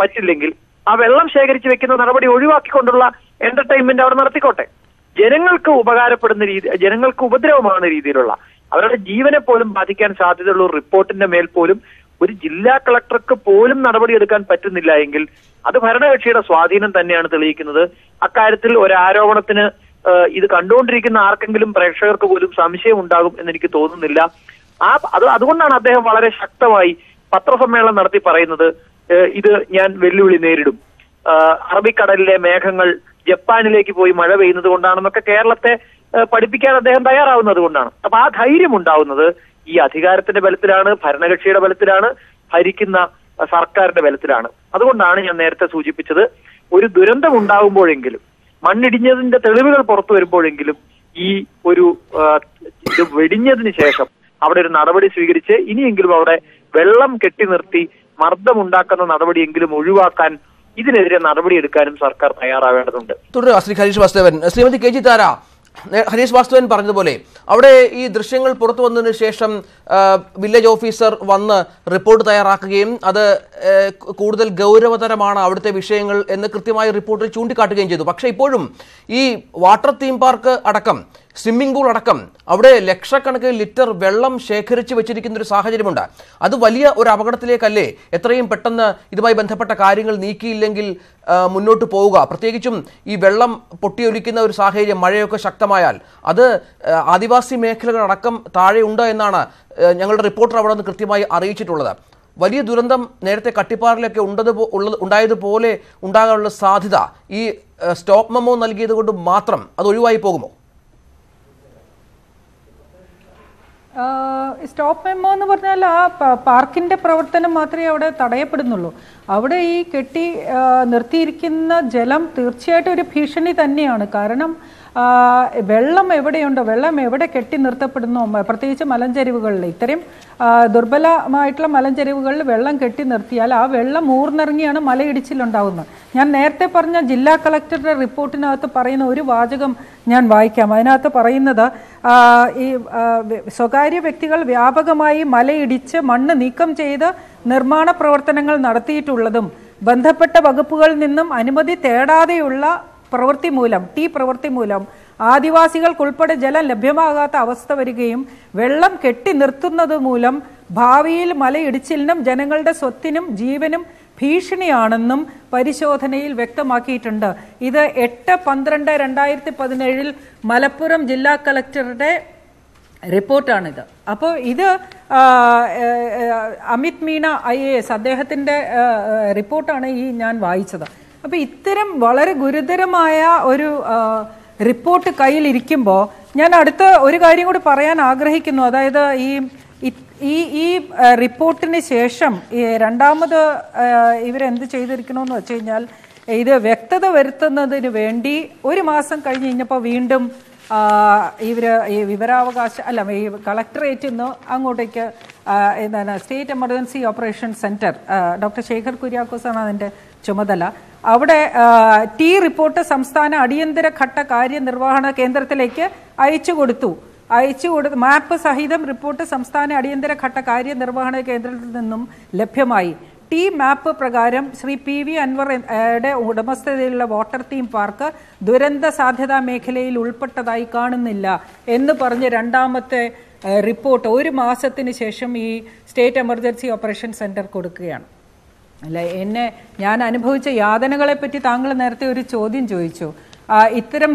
പറ്റില്ലെങ്കിൽ ആ വെള്ളം ശേഖരിച്ചു വെക്കുന്ന നടപടി ഒഴിവാക്കിക്കൊണ്ടുള്ള എന്റർടൈൻമെന്റ് അവിടെ നടത്തിക്കോട്ടെ. ജനങ്ങൾക്ക് ഉപകാരപ്പെടുന്ന രീതി ജനങ്ങൾക്ക് ഉപദ്രവമാകുന്ന രീതിയിലുള്ള. അവരുടെ ജീവനെ പോലും ബാധിക്കാൻ സാധ്യതയുള്ള റിപ്പോർട്ടിന്റെ മേൽ പോലും ഒരു ജില്ലാ കളക്ടർക്ക് പോലും നടപടിയെടുക്കാൻ പറ്റുന്നില്ല എങ്കിൽ അത് ഭരണകക്ഷിയുടെ സ്വാധീനം തന്നെയാണ് തെളിയിക്കുന്നത്. അക്കാര്യത്തിൽ ഒരാരോപണത്തിന് ഇത് കണ്ടുകൊണ്ടിരിക്കുന്ന ആർക്കെങ്കിലും പ്രേക്ഷകർക്ക് പോലും സംശയം ഉണ്ടാകും എന്ന് എനിക്ക് തോന്നുന്നില്ല. ആ അത് അതുകൊണ്ടാണ് അദ്ദേഹം വളരെ ശക്തമായി പത്രസമ്മേളനം നടത്തി പറയുന്നത് ഇത് ഞാൻ വെല്ലുവിളി നേരിടും. അറബിക്കടലിലെ മേഘങ്ങൾ ജപ്പാനിലേക്ക് പോയി മഴ പെയ്യുന്നത് കൊണ്ടാണെന്നൊക്കെ കേരളത്തെ പഠിപ്പിക്കാൻ അദ്ദേഹം തയ്യാറാവുന്നത് കൊണ്ടാണ്. അപ്പൊ ആ ധൈര്യം ഉണ്ടാവുന്നത് ഈ അധികാരത്തിന്റെ ബലത്തിലാണ് ഭരണകക്ഷിയുടെ ബലത്തിലാണ് ഭരിക്കുന്ന സർക്കാരിന്റെ ബലത്തിലാണ്. അതുകൊണ്ടാണ് ഞാൻ നേരത്തെ സൂചിപ്പിച്ചത് ഒരു ദുരന്തം ഉണ്ടാകുമ്പോഴെങ്കിലും മണ്ണിടിഞ്ഞതിന്റെ തെളിവുകൾ പുറത്തു വരുമ്പോഴെങ്കിലും ഈ ഒരു ഇത് വെടിഞ്ഞതിന് ശേഷം അവിടെ ഒരു നടപടി സ്വീകരിച്ച് ഇനിയെങ്കിലും അവിടെ വെള്ളം കെട്ടി നിർത്തി മർദ്ദമുണ്ടാക്കുന്ന നടപടിയെങ്കിലും ഒഴിവാക്കാൻ ഇതിനെതിരെ നടപടിയെടുക്കാനും സർക്കാർ തയ്യാറാവേണ്ടതുണ്ട്. വാസുദേവൻ. ശ്രീമതി കെ ജി താര ഹരീഷ് വാസ്തുവൻ പറഞ്ഞതുപോലെ അവിടെ ഈ ദൃശ്യങ്ങൾ പുറത്തു വന്നതിന് ശേഷം വില്ലേജ് ഓഫീസർ വന്ന് റിപ്പോർട്ട് തയ്യാറാക്കുകയും അത് കൂടുതൽ ഗൗരവതരമാണ് അവിടുത്തെ വിഷയങ്ങൾ എന്ന് കൃത്യമായി റിപ്പോർട്ടിൽ ചൂണ്ടിക്കാട്ടുകയും ചെയ്തു. പക്ഷേ ഇപ്പോഴും ഈ വാട്ടർ തീം പാർക്ക് അടക്കം സ്വിമ്മിംഗ് പൂൾ അടക്കം. അവിടെ ലക്ഷക്കണക്കിന് ലിറ്റർ വെള്ളം ശേഖരിച്ച് വെച്ചിരിക്കുന്ന ഒരു സാഹചര്യമുണ്ട്. അത് വലിയ ഒരു അപകടത്തിലേക്കല്ലേ എത്രയും പെട്ടെന്ന് ഇതുമായി ബന്ധപ്പെട്ട കാര്യങ്ങൾ നീക്കിയില്ലെങ്കിൽ മുന്നോട്ട് പോവുക. പ്രത്യേകിച്ചും ഈ വെള്ളം പൊട്ടിയൊലിക്കുന്ന ഒരു സാഹചര്യം മഴയൊക്കെ ശക്തമായാൽ. അത് ആദിവാസി മേഖലകളടക്കം താഴെയുണ്ട് എന്നാണ് ഞങ്ങളുടെ റിപ്പോർട്ടർ അവിടെ നിന്ന് കൃത്യമായി അറിയിച്ചിട്ടുള്ളത്. വലിയ ദുരന്തം നേരത്തെ കട്ടിപ്പാറിലൊക്കെ ഉണ്ടത് ഉള്ളത് ഉണ്ടായതുപോലെ ഉണ്ടാകാനുള്ള സാധ്യത ഈ സ്റ്റോപ്പ് മെമ്മോ നൽകിയത് കൊണ്ട് മാത്രം അത് ഒഴിവായി പോകുമോ? സ്റ്റോപ്പ് മെമ്മോ എന്ന് പറഞ്ഞാൽ ആ പാർക്കിന്റെ പ്രവർത്തനം മാത്രമേ അവിടെ തടയപ്പെടുന്നുള്ളൂ. അവിടെ ഈ കെട്ടി നിർത്തിയിരിക്കുന്ന ജലം തീർച്ചയായിട്ടും ഒരു ഭീഷണി തന്നെയാണ്. കാരണം വെള്ളം എവിടെയുണ്ടോ വെള്ളം എവിടെ കെട്ടി നിർത്തപ്പെടുന്നോ പ്രത്യേകിച്ച് മലഞ്ചെരിവുകളിൽ. ഇത്തരം ദുർബലമായിട്ടുള്ള മലഞ്ചെരിവുകളിൽ വെള്ളം കെട്ടി നിർത്തിയാൽ ആ വെള്ളം ഊർന്നിറങ്ങിയാണ് മലയിടിച്ചിലുണ്ടാകുന്നത് ഞാൻ നേരത്തെ പറഞ്ഞ ജില്ലാ കളക്ടറുടെ റിപ്പോർട്ടിനകത്ത് പറയുന്ന ഒരു വാചകം ഞാൻ വായിക്കാം. അതിനകത്ത് പറയുന്നത് ഈ സ്വകാര്യ വ്യക്തികൾ വ്യാപകമായി മലയിടിച്ച് മണ്ണ് നീക്കം ചെയ്ത് നിർമ്മാണ പ്രവർത്തനങ്ങൾ നടത്തിയിട്ടുള്ളതും ബന്ധപ്പെട്ട വകുപ്പുകളിൽ നിന്നും അനുമതി തേടാതെയുള്ള പ്രവൃത്തി മൂലം ടീ പ്രവൃത്തി മൂലം ആദിവാസികൾക്കുൾപ്പെടെ ജലം ലഭ്യമാകാത്ത അവസ്ഥ വരികയും വെള്ളം കെട്ടി നിർത്തുന്നത് മൂലം ഭാവിയിൽ മലയിടിച്ചിലിനും ജനങ്ങളുടെ സ്വത്തിനും ജീവനും ഭീഷണിയാണെന്നും പരിശോധനയിൽ വ്യക്തമാക്കിയിട്ടുണ്ട്. ഇത് എട്ട് പന്ത്രണ്ട് രണ്ടായിരത്തി പതിനേഴിൽ മലപ്പുറം ജില്ലാ കളക്ടറുടെ റിപ്പോർട്ടാണിത്. അപ്പോൾ ഇത് Amit Meena I A S അദ്ദേഹത്തിന്റെ റിപ്പോർട്ടാണ് ഈ ഞാൻ വായിച്ചത്. അപ്പോൾ ഇത്തരം വളരെ ഗുരുതരമായ ഒരു റിപ്പോർട്ട് കയ്യിലിരിക്കുമ്പോൾ ഞാൻ അടുത്ത ഒരു കാര്യം കൂടി പറയാൻ ആഗ്രഹിക്കുന്നു. അതായത് ഈ ഈ ഈ റിപ്പോർട്ടിന് ശേഷം രണ്ടാമത് ഇവരെന്ത് ചെയ്തിരിക്കണമെന്ന് വെച്ച് കഴിഞ്ഞാൽ ഇത് വ്യക്തത വരുത്തുന്നതിന് വേണ്ടി ഒരു മാസം കഴിഞ്ഞ് കഴിഞ്ഞപ്പോൾ വീണ്ടും ഇവർ ഈ വിവരാവകാശ അല്ല ഈ കളക്ടറേറ്റിൽ നിന്ന് അങ്ങോട്ടേക്ക് എന്താണ് state emergency operation centre doctor Shekhar കുര്യാക്കോസാണ് അതിന്റെ ചുമതല. അവിടെ ടി റിപ്പോർട്ട് സംസ്ഥാന അടിയന്തര ഘട്ട കാര്യനിർവഹണ കേന്ദ്രത്തിലേക്ക് അയച്ചു കൊടുത്തു. അയച്ചു കൊടുത്ത് മാപ്പ് സഹിതം റിപ്പോർട്ട് സംസ്ഥാന അടിയന്തര ഘട്ട കാര്യനിർവഹണ കേന്ദ്രത്തിൽ നിന്നും ലഭ്യമായി. ടി മാപ്പ് പ്രകാരം ശ്രീ പി വി അൻവറുടെ ഉടമസ്ഥതയിലുള്ള വാട്ടർ തീം പാർക്ക് ദുരന്ത സാധ്യതാ മേഖലയിൽ ഉൾപ്പെട്ടതായി കാണുന്നില്ല എന്ന് പറഞ്ഞ് രണ്ടാമത്തെ റിപ്പോർട്ട് ഒരു മാസത്തിന് ശേഷം ഈ സ്റ്റേറ്റ് എമർജൻസി ഓപ്പറേഷൻ സെന്റർ കൊടുക്കുകയാണ്. അല്ല എന്നെ ഞാൻ അനുഭവിച്ച യാതനകളെ പറ്റി താങ്കൾ നേരത്തെ ഒരു ചോദ്യം ചോദിച്ചു. ഇത്തരം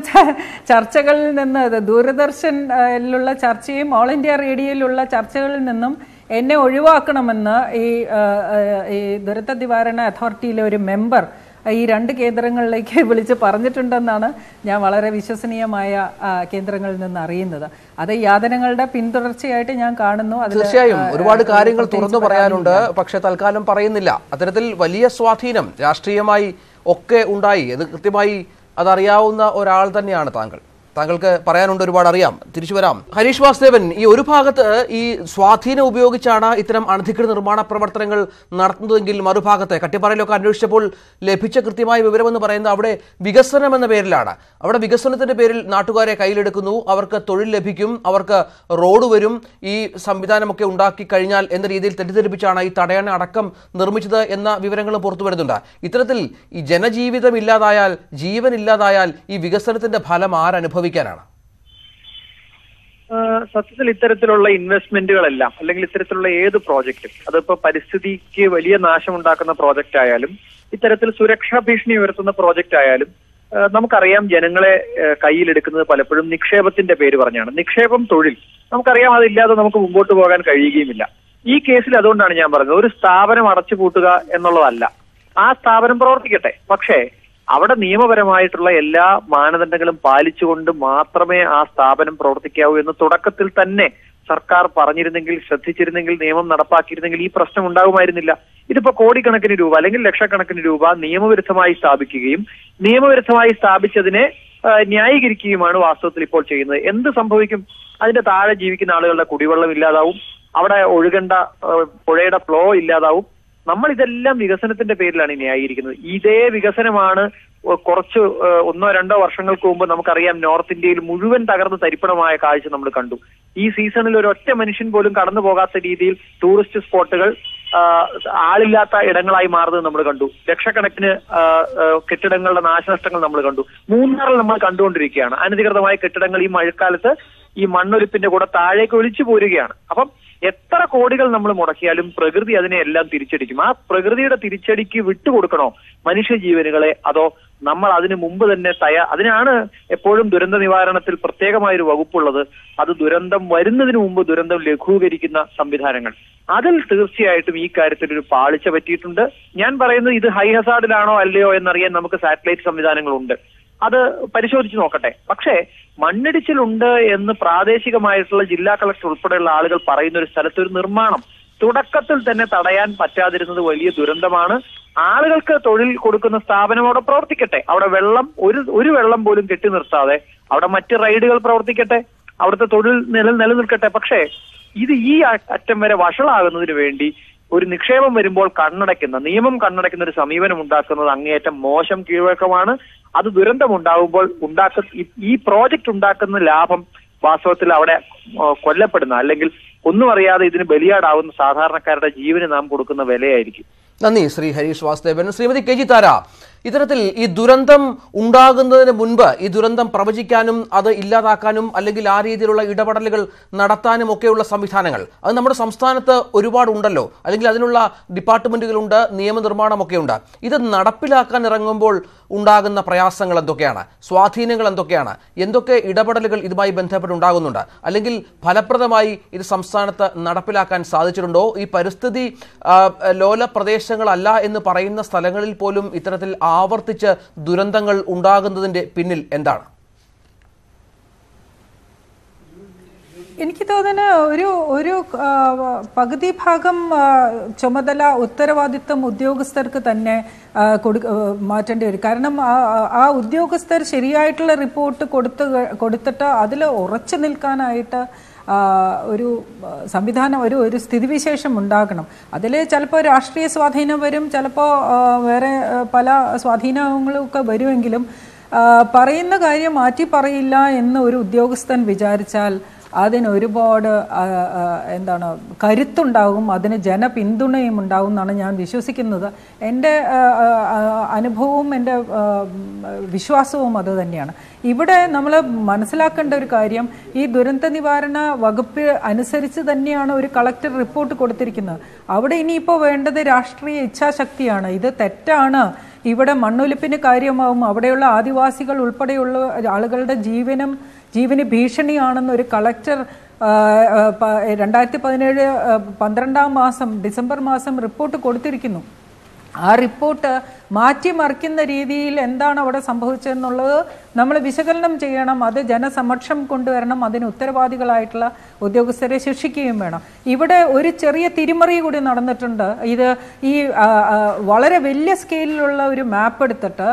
ചർച്ചകളിൽ നിന്ന് ദൂരദർശനിലുള്ള ചർച്ചയും ഓൾ ഇന്ത്യ റേഡിയോയിലുള്ള ചർച്ചകളിൽ നിന്നും എന്നെ ഒഴിവാക്കണമെന്ന് ഈ ദുരന്ത നിവാരണ അതോറിറ്റിയിലെ ഒരു മെമ്പർ ഈ രണ്ട് കേന്ദ്രങ്ങളിലേക്ക് വിളിച്ച് പറഞ്ഞിട്ടുണ്ടെന്നാണ് ഞാൻ വളരെ വിശ്വസനീയമായ കേന്ദ്രങ്ങളിൽ നിന്ന് അറിയുന്നത്. അത് യാതനകളുടെ പിന്തുടർച്ചയായിട്ട് ഞാൻ കാണുന്നു. തീർച്ചയായും. ഒരുപാട് കാര്യങ്ങൾ തുറന്നു പറയാനുണ്ട്. പക്ഷെ തൽക്കാലം പറയുന്നില്ല. അത്തരത്തിൽ വലിയ സ്വാധീനം രാഷ്ട്രീയമായി ഒക്കെ ഉണ്ടായി. അത് കൃത്യമായി അതറിയാവുന്ന ഒരാൾ തന്നെയാണ് താങ്കൾ. താങ്കൾക്ക് പറയാനുണ്ട് ഒരുപാട് അറിയാം. തിരിച്ചു വരാം. ഹരീഷ് വാസുദേവൻ ഈ ഒരു ഭാഗത്ത് ഈ സ്വാധീനം ഉപയോഗിച്ചാണ് ഇത്തരം അനധികൃത നിർമ്മാണ പ്രവർത്തനങ്ങൾ നടത്തുന്നതെങ്കിൽ മറുഭാഗത്ത് കട്ടിപ്പാറയിലൊക്കെ അന്വേഷിച്ചപ്പോൾ ലഭിച്ച കൃത്യമായ വിവരമെന്ന് പറയുന്നത് അവിടെ വികസനം എന്ന പേരിലാണ്. അവിടെ വികസനത്തിന്റെ പേരിൽ നാട്ടുകാരെ കയ്യിലെടുക്കുന്നു. അവർക്ക് തൊഴിൽ ലഭിക്കും. അവർക്ക് റോഡ് വരും. ഈ സംവിധാനമൊക്കെ ഉണ്ടാക്കി കഴിഞ്ഞാൽ എന്ന രീതിയിൽ തെറ്റിദ്ധരിപ്പിച്ചാണ് ഈ തടയണ അടക്കം നിർമ്മിച്ചത് എന്ന വിവരങ്ങളും പുറത്തു വരുന്നുണ്ട്. ഇത്തരത്തിൽ ഈ ജനജീവിതം ഇല്ലാതായാൽ ജീവൻ ഇല്ലാതായാൽ ഈ വികസനത്തിന്റെ ഫലം ആരനുഭവിക്കാനാണ് ആ, സത്യത്തിൽ ഇത്തരത്തിലുള്ള ഇൻവെസ്റ്റ്മെന്റുകളെല്ലാം അല്ലെങ്കിൽ ഇത്തരത്തിലുള്ള ഏത് പ്രോജക്റ്റും അതിപ്പോ പരിസ്ഥിതിക്ക് വലിയ നാശമുണ്ടാക്കുന്ന പ്രോജക്റ്റ് ആയാലും ഇത്തരത്തിൽ സുരക്ഷാ ഭീഷണി ഉയർത്തുന്ന പ്രോജക്റ്റ് ആയാലും നമുക്കറിയാം ജനങ്ങളെ കയ്യിലെടുക്കുന്നത് പലപ്പോഴും നിക്ഷേപത്തിന്റെ പേര് പറഞ്ഞാണ്. നിക്ഷേപം തൊഴിൽ. നമുക്കറിയാം അതില്ലാതെ നമുക്ക് മുമ്പോട്ട് പോകാൻ കഴിയുകയുമില്ല. ഈ കേസിൽ അതുകൊണ്ടാണ് ഞാൻ പറഞ്ഞത്. ഒരു സ്ഥാപനം അടച്ചുപൂട്ടുക എന്നുള്ളതല്ല. ആ സ്ഥാപനം പ്രവർത്തിക്കട്ടെ. പക്ഷേ അവിടെ നിയമപരമായിട്ടുള്ള എല്ലാ മാനദണ്ഡങ്ങളും പാലിച്ചുകൊണ്ട് മാത്രമേ ആ സ്ഥാപനം പ്രവർത്തിക്കാവൂ എന്ന് തുടക്കത്തിൽ തന്നെ സർക്കാർ പറഞ്ഞിരുന്നെങ്കിൽ ശ്രദ്ധിച്ചിരുന്നെങ്കിൽ നിയമം നടപ്പാക്കിയിരുന്നെങ്കിൽ ഈ പ്രശ്നം ഉണ്ടാകുമായിരുന്നില്ല. ഇതിപ്പോ കോടിക്കണക്കിന് രൂപ അല്ലെങ്കിൽ ലക്ഷക്കണക്കിന് രൂപ നിയമവിരുദ്ധമായി സ്ഥാപിക്കുകയും നിയമവിരുദ്ധമായി സ്ഥാപിച്ചതിനെ ന്യായീകരിക്കുകയുമാണ് വാസ്തവത്തിൽ ഇപ്പോൾ ചെയ്യുന്നത്. എന്ത് സംഭവിക്കും? അതിന്റെ താഴെ ജീവിക്കുന്ന ആളുകളുടെ കുടിവെള്ളം ഇല്ലാതാവും. അവിടെ ഒഴുകേണ്ട പുഴയുടെ ഫ്ലോ ഇല്ലാതാവും. നമ്മൾ ഇതെല്ലാം വികസനത്തിന്റെ പേരിലാണ് ന്യായീകരിക്കുന്നത് ഇതേ വികസനമാണ് കുറച്ച് ഒന്നോ രണ്ടോ വർഷങ്ങൾക്ക് മുമ്പ് നമുക്കറിയാം നോർത്ത് ഇന്ത്യയിൽ മുഴുവൻ തകർന്ന് തരിപ്പണമായ കാഴ്ച നമ്മൾ കണ്ടു. ഈ സീസണിൽ ഒരു ഒറ്റ മനുഷ്യൻ പോലും കടന്നു പോകാത്ത രീതിയിൽ ടൂറിസ്റ്റ് സ്പോട്ടുകൾ ആളില്ലാത്ത ഇടങ്ങളായി മാറുന്നത് നമ്മൾ കണ്ടു. ലക്ഷക്കണക്കിന് കെട്ടിടങ്ങളുടെ നാശനഷ്ടങ്ങൾ നമ്മൾ കണ്ടു. മൂന്നാറിൽ നമ്മൾ കണ്ടുകൊണ്ടിരിക്കുകയാണ്. അനധികൃതമായ കെട്ടിടങ്ങൾ ഈ മഴക്കാലത്ത് ഈ മണ്ണൊലിപ്പിന്റെ കൂടെ താഴേക്ക് ഒലിച്ചു പോരുകയാണ്. അപ്പം എത്ര കോടികൾ നമ്മൾ മുടക്കിയാലും പ്രകൃതി അതിനെ എല്ലാം തിരിച്ചടിക്കും. ആ പ്രകൃതിയുടെ തിരിച്ചടിക്ക് വിട്ടുകൊടുക്കണോ മനുഷ്യജീവനുകളെ? അതോ നമ്മൾ അതിന് മുമ്പ് തന്നെ തയ്യാ അതിനാണ് എപ്പോഴും ദുരന്ത നിവാരണത്തിൽ പ്രത്യേകമായ ഒരു വകുപ്പുള്ളത്. അത് ദുരന്തം വരുന്നതിന് മുമ്പ് ദുരന്തം ലഘൂകരിക്കുന്ന സംവിധാനങ്ങൾ. അതിൽ തീർച്ചയായിട്ടും ഈ കാര്യത്തിൽ ഒരു പാളിച്ച പറ്റിയിട്ടുണ്ട്. ഞാൻ പറയുന്നത് ഇത് ഹൈ ഹസാർഡിലാണോ അല്ലയോ എന്നറിയാൻ നമുക്ക് സാറ്റലൈറ്റ് സംവിധാനങ്ങളുണ്ട്. അത് പരിശോധിച്ചു നോക്കട്ടെ. പക്ഷേ മണ്ണിടിച്ചിലുണ്ട് എന്ന് പ്രാദേശികമായിട്ടുള്ള ജില്ലാ കളക്ടർ ഉൾപ്പെടെയുള്ള ആളുകൾ പറയുന്ന ഒരു സ്ഥലത്ത് ഒരു നിർമ്മാണം തുടക്കത്തിൽ തന്നെ തടയാൻ പറ്റാതിരുന്നത് വലിയ ദുരന്തമാണ്. ആളുകൾക്ക് തൊഴിൽ കൊടുക്കുന്ന സ്ഥാപനം അവിടെ പ്രവർത്തിക്കട്ടെ. അവിടെ വെള്ളം ഒരു ഒരു വെള്ളം പോലും കെട്ടി നിർത്താതെ അവിടെ മറ്റ് റൈഡുകൾ പ്രവർത്തിക്കട്ടെ. അവിടുത്തെ തൊഴിൽ നില നിലനിൽക്കട്ടെ. പക്ഷേ ഇത് ഈ അറ്റം വരെ വഷളാകുന്നതിന് വേണ്ടി ഒരു നിക്ഷേപം വരുമ്പോൾ കണ്ണടയ്ക്കുന്ന നിയമം കണ്ണടയ്ക്കുന്ന ഒരു സമീപനം ഉണ്ടാക്കുന്നത് അങ്ങേയറ്റം മോശം കീഴ്വഴക്കമാണ്. അത് ദുരന്തം ഉണ്ടാകുമ്പോൾ ഉണ്ടാക്ക ഈ- പ്രോജക്റ്റ് ഉണ്ടാക്കുന്ന ലാഭം വാസ്തവത്തിൽ അവിടെ കൊല്ലപ്പെടുന്ന അല്ലെങ്കിൽ ഒന്നും അറിയാതെ ഇതിന് ബലിയാടാവുന്ന സാധാരണക്കാരുടെ ജീവന് നാം കൊടുക്കുന്ന വിലയായിരിക്കും. നന്ദി ശ്രീ ഹരീഷ് വാസുദേവൻ. ശ്രീമതി കെ ജി താര ഇത്തരത്തിൽ ഈ ദുരന്തം ഉണ്ടാകുന്നതിന് മുൻപ് ഈ ദുരന്തം പ്രവചിക്കാനും അത് ഇല്ലാതാക്കാനും അല്ലെങ്കിൽ ആ രീതിയിലുള്ള ഇടപെടലുകൾ നടത്താനും ഒക്കെയുള്ള സംവിധാനങ്ങൾ. അത് നമ്മുടെ സംസ്ഥാനത്ത് ഒരുപാടുണ്ടല്ലോ. അല്ലെങ്കിൽ അതിനുള്ള ഡിപ്പാർട്ട്മെന്റുകളുണ്ട് നിയമനിർമ്മാണമൊക്കെ ഉണ്ട് ഇത് നടപ്പിലാക്കാൻ ഇറങ്ങുമ്പോൾ ഉണ്ടാകുന്ന പ്രയാസങ്ങൾ എന്തൊക്കെയാണ്? സ്വാധീനങ്ങൾ എന്തൊക്കെയാണ്? എന്തൊക്കെ ഇടപെടലുകൾ ഇതുമായി ബന്ധപ്പെട്ട് ഉണ്ടാകുന്നുണ്ട് അല്ലെങ്കിൽ ഫലപ്രദമായി ഇത് സംസ്ഥാനത്ത് നടപ്പിലാക്കാൻ സാധിച്ചിട്ടുണ്ടോ? ഈ പരിസ്ഥിതി ലോല പ്രദേശങ്ങളല്ല എന്ന് പറയുന്ന സ്ഥലങ്ങളിൽ പോലും ഇത്തരത്തിൽ ആവർത്തിച്ച് ദുരന്തങ്ങൾ ഉണ്ടാകുന്നതിന്റെ പിന്നിൽ എന്താണ്? എനിക്ക് തോന്നുന്നു ഒരു ഒരു പകുതി ഭാഗം ചുമതല ഉത്തരവാദിത്വം ഉദ്യോഗസ്ഥർക്ക് തന്നെ കൊടു മാറ്റേണ്ടി വരും. കാരണം ആ ഉദ്യോഗസ്ഥർ ശരിയായിട്ടുള്ള റിപ്പോർട്ട് കൊടുത്ത് കൊടുത്തിട്ട് അതിൽ ഉറച്ചു നിൽക്കാനായിട്ട് ഒരു സംവിധാനം ഒരു ഒരു സ്ഥിതിവിശേഷം ഉണ്ടാക്കണം അതിൽ ചിലപ്പോൾ രാഷ്ട്രീയ സ്വാധീനം വരും ചിലപ്പോൾ വേറെ പല സ്വാധീനങ്ങളൊക്കെ വരുമെങ്കിലും പറയുന്ന കാര്യം മാറ്റി പറയില്ല എന്ന് ഒരു ഉദ്യോഗസ്ഥൻ വിചാരിച്ചാൽ അതിന് ഒരുപാട് എന്താണ് കരുത്തുണ്ടാകും അതിന് ജനപിന്തുണയും ഉണ്ടാകും എന്നാണ് ഞാൻ വിശ്വസിക്കുന്നത്. എന്റെ അനുഭവവും എന്റെ വിശ്വാസവും അത് തന്നെയാണ്. ഇവിടെ നമ്മൾ മനസ്സിലാക്കേണ്ട ഒരു കാര്യം ഈ ദുരന്ത നിവാരണ വകുപ്പ് അനുസരിച്ച് തന്നെയാണ് ഒരു കളക്ടർ റിപ്പോർട്ട് കൊടുത്തിരിക്കുന്നത്. അവിടെ ഇനിയിപ്പോൾ വേണ്ടത് രാഷ്ട്രീയ ഇച്ഛാശക്തിയാണ്. ഇത് തെറ്റാണ്. ഇവിടെ മണ്ണൊലിപ്പിന് കാര്യമാവും. അവിടെയുള്ള ആദിവാസികൾ ഉൾപ്പെടെയുള്ള ആളുകളുടെ ജീവനും ജീവന് ഭീഷണിയാണെന്ന് ഒരു കളക്ടർ രണ്ടായിരത്തി പതിനേഴ് പന്ത്രണ്ടാം മാസം ഡിസംബർ മാസം റിപ്പോർട്ട് കൊടുത്തിരിക്കുന്നു. ആ റിപ്പോർട്ട് മാറ്റിമറിക്കുന്ന രീതിയിൽ എന്താണ് അവിടെ സംഭവിച്ചതെന്നുള്ളത് നമ്മൾ വിശകലനം ചെയ്യണം അത് ജനസമക്ഷം കൊണ്ടുവരണം അതിന് ഉത്തരവാദികളായിട്ടുള്ള ഉദ്യോഗസ്ഥരെ ശിക്ഷിക്കുകയും വേണം. ഇവിടെ ഒരു ചെറിയ തിരിമറി കൂടി നടന്നിട്ടുണ്ട്. ഇത് ഈ വളരെ വലിയ സ്കെയിലിലുള്ള ഒരു മാപ്പ് എടുത്തിട്ട്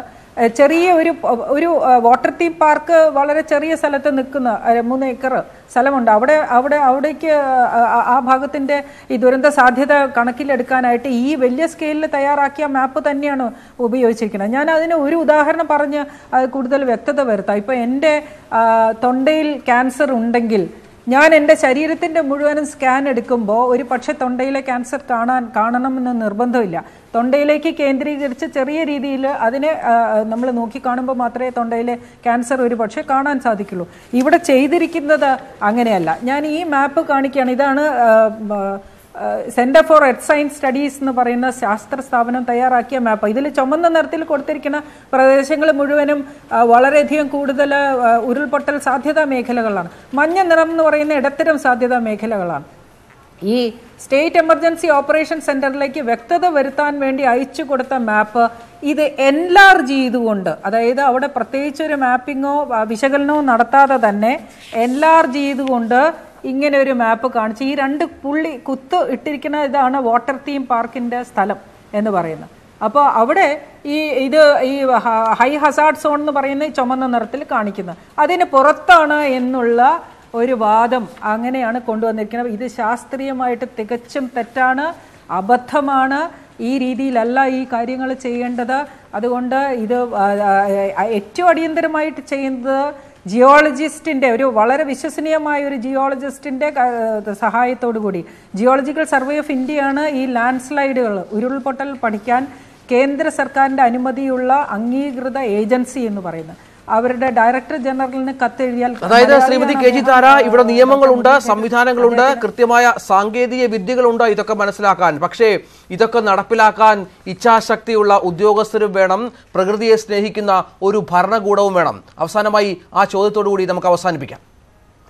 ചെറിയ ഒരു ഒരു വാട്ടർ തീം പാർക്ക് വളരെ ചെറിയ സ്ഥലത്ത് നിൽക്കുന്ന മൂന്ന് ഏക്കർ സ്ഥലമുണ്ട്. അവിടെ അവിടെ അവിടേക്ക് ആ- ഭാഗത്തിന്റെ ഈ ദുരന്ത സാധ്യത കണക്കിലെടുക്കാനായിട്ട് ഈ വലിയ സ്കെയിലിൽ തയ്യാറാക്കിയ മാപ്പ് തന്നെയാണ് ഉപയോഗിച്ചിരിക്കുന്നത്. ഞാൻ അതിന് ഒരു ഉദാഹരണം പറഞ്ഞ് കൂടുതൽ വ്യക്തത വരുത്താം. ഇപ്പം എന്റെ തൊണ്ടയിൽ ക്യാൻസർ ഉണ്ടെങ്കിൽ ഞാൻ എന്റെ ശരീരത്തിന്റെ മുഴുവനും സ്കാൻ എടുക്കുമ്പോൾ ഒരു പക്ഷേ തൊണ്ടയിലെ ക്യാൻസർ കാണാൻ കാണണമെന്ന് നിർബന്ധമില്ല. തൊണ്ടയിലേക്ക് കേന്ദ്രീകരിച്ച് ചെറിയ രീതിയിൽ അതിനെ നമ്മൾ നോക്കിക്കാണുമ്പോൾ മാത്രമേ തൊണ്ടയിലെ ക്യാൻസർ ഒരു പക്ഷേ കാണാൻ സാധിക്കുള്ളൂ. ഇവിടെ ചെയ്തിരിക്കുന്നത് അങ്ങനെയല്ല. ഞാൻ ഈ മാപ്പ് കാണിക്കുകയാണ്. ഇതാണ് centre for earth science studies എന്ന് പറയുന്ന ശാസ്ത്ര സ്ഥാപനം തയ്യാറാക്കിയ മാപ്പ് ഇതിൽ ചുമന്ന നിറത്തിൽ കൊടുത്തിരിക്കുന്ന പ്രദേശങ്ങൾ മുഴുവനും വളരെയധികം കൂടുതൽ ഉരുൾപൊട്ടൽ സാധ്യതാ മേഖലകളാണ്. മഞ്ഞ നിറം എന്ന് പറയുന്ന ഇടത്തരം സാധ്യതാ മേഖലകളാണ്. ഈ സ്റ്റേറ്റ് എമർജൻസി ഓപ്പറേഷൻ സെന്ററിലേക്ക് വ്യക്തത വരുത്താൻ വേണ്ടി അയച്ചു കൊടുത്ത മാപ്പ് ഇത് എൻലാർജ് ചെയ്തുകൊണ്ട് അതായത് അവിടെ പ്രത്യേകിച്ച് ഒരു മാപ്പിങ്ങോ വിശകലനമോ നടത്താതെ തന്നെ എൻലാർജ് ചെയ്തുകൊണ്ട് ഇങ്ങനെ ഒരു മാപ്പ് കാണിച്ച് ഈ രണ്ട് പുള്ളി കുത്ത് ഇട്ടിരിക്കുന്ന ഇതാണ് വാട്ടർ തീം പാർക്കിന്റെ സ്ഥലം എന്ന് പറയുന്നത്. അപ്പോൾ അവിടെ ഈ ഇത് ഈ ഹൈ ഹസാർഡ് സോൺ എന്ന് പറയുന്ന ചുമന്ന നിറത്തിൽ കാണിക്കുന്നത്. അതിന് പുറത്താണ് എന്നുള്ള ഒരു വാദം അങ്ങനെയാണ് കൊണ്ടുവന്നിരിക്കുന്നത്. ഇത് ശാസ്ത്രീയമായിട്ട് തികച്ചും തെറ്റാണ് അബദ്ധമാണ്. ഈ രീതിയിലല്ല ഈ കാര്യങ്ങൾ ചെയ്യേണ്ടത്. അതുകൊണ്ട് ഇത് ഏറ്റവും അടിയന്തരമായിട്ട് ചെയ്യുന്നത് ജിയോളജിസ്റ്റിന്റെ ഒരു വളരെ വിശ്വസനീയമായ ഒരു ജിയോളജിസ്റ്റിന്റെ സഹായത്തോടു കൂടി. ജിയോളജിക്കൽ സർവേ ഓഫ് ഇന്ത്യയാണ് ഈ ലാൻഡ് സ്ലൈഡുകൾ ഉരുൾപൊട്ടൽ പഠിക്കാൻ കേന്ദ്ര സർക്കാരിന്റെ അനുമതിയുള്ള അംഗീകൃത ഏജൻസി എന്ന് പറയുന്നത്. അവരുടെ ഡയറക്ടർ ജനറലിന് കത്തെഴുതിയാൽ അതായത് ശ്രീമതി കെ ജി താര ഇവിടെ നിയമങ്ങളുണ്ട് സംവിധാനങ്ങളുണ്ട് കൃത്യമായ സാങ്കേതിക വിദ്യകളുണ്ട് ഇതൊക്കെ മനസ്സിലാക്കാൻ. പക്ഷേ ഇതൊക്കെ നടപ്പിലാക്കാൻ ഇച്ഛാശക്തിയുള്ള ഉദ്യോഗസ്ഥരും വേണം പ്രകൃതിയെ സ്നേഹിക്കുന്ന ഒരു ഭരണകൂടവും വേണം. അവസാനമായി ആ ചോദ്യത്തോടു കൂടി നമുക്ക് അവസാനിപ്പിക്കാം.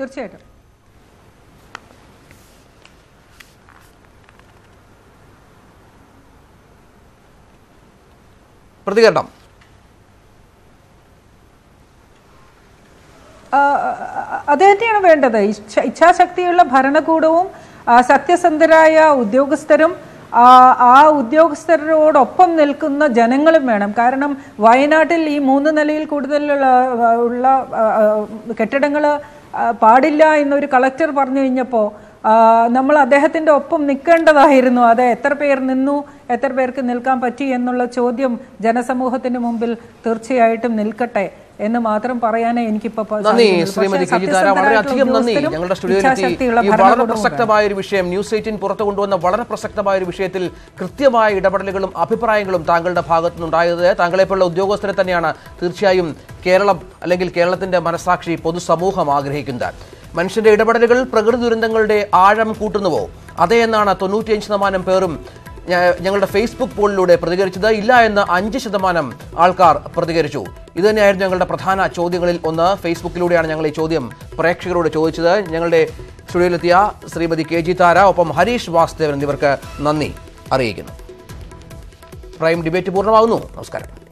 തീർച്ചയായിട്ടും. പ്രതികരണം ആ, അത് വേണ്ടത്. ഇച്ഛ ഇച്ഛാശക്തിയുള്ള ഭരണകൂടവും സത്യസന്ധരായ ഉദ്യോഗസ്ഥരും ആ ഉദ്യോഗസ്ഥരോടൊപ്പം നിൽക്കുന്ന ജനങ്ങളും വേണം. കാരണം വയനാട്ടിൽ ഈ മൂന്ന് നിലയിൽ കൂടുതലുള്ള ഉള്ള കെട്ടിടങ്ങൾ പാടില്ല എന്നൊരു കളക്ടർ പറഞ്ഞു കഴിഞ്ഞപ്പോൾ നമ്മൾ അദ്ദേഹത്തിന്റെ ഒപ്പം നിൽക്കേണ്ടതായിരുന്നു. അത് എത്ര പേർ നിന്നു എത്ര പേർക്ക് നിൽക്കാൻ പറ്റി എന്നുള്ള ചോദ്യം ജനസമൂഹത്തിന് മുമ്പിൽ തീർച്ചയായിട്ടും നിൽക്കട്ടെ. എന്ന് മാത്രം പറയാനേ എനിക്കിപ്പോൾ നന്ദി. ശ്രീമതി കെജിതാര വളരെയധികം നന്ദി. ഞങ്ങളുടെ സ്റ്റുഡിയോയിലെത്തി. വളരെ പ്രസക്തമായ ഒരു വിഷയം ന്യൂസ് എയ്റ്റീൻ പുറത്തു കൊണ്ടുവന്ന വളരെ പ്രസക്തമായ ഒരു വിഷയത്തിൽ കൃത്യമായ ഇടപെടലുകളും അഭിപ്രായങ്ങളും താങ്കളുടെ ഭാഗത്തു നിന്നുണ്ടായത് താങ്കളെപ്പോലുള്ള ഉദ്യോഗസ്ഥരെ തന്നെയാണ് തീർച്ചയായും കേരളം അല്ലെങ്കിൽ കേരളത്തിന്റെ മനസാക്ഷി പൊതുസമൂഹം ആഗ്രഹിക്കുന്നത്. മനുഷ്യന്റെ ഇടപെടലുകൾ പ്രകൃതി ദുരന്തങ്ങളുടെ ആഴം കൂട്ടുന്നുവോ? അതേ എന്നാണ് തൊണ്ണൂറ്റിയഞ്ച് ശതമാനം പേരും ഞങ്ങളുടെ ഫേസ്ബുക്ക് പോളിലൂടെ പ്രതികരിച്ചത് ഇല്ല എന്ന് അഞ്ച് ശതമാനം ആൾക്കാർ പ്രതികരിച്ചു. ഇത് തന്നെയായിരുന്നു ഞങ്ങളുടെ പ്രധാന ചോദ്യങ്ങളിൽ ഒന്ന്. ഫേസ്ബുക്കിലൂടെയാണ് ഞങ്ങൾ ഈ ചോദ്യം പ്രേക്ഷകരോട് ചോദിച്ചത്. ഞങ്ങളുടെ സ്റ്റുഡിയോയിലെത്തിയ ശ്രീമതി കെ ജി താര ഒപ്പം ഹരീഷ് വാസുദേവൻ എന്നിവർക്ക് നന്ദി അറിയിക്കുന്നു. പ്രൈം ഡിബേറ്റ് പൂർണമാകുന്നു നമസ്കാരം.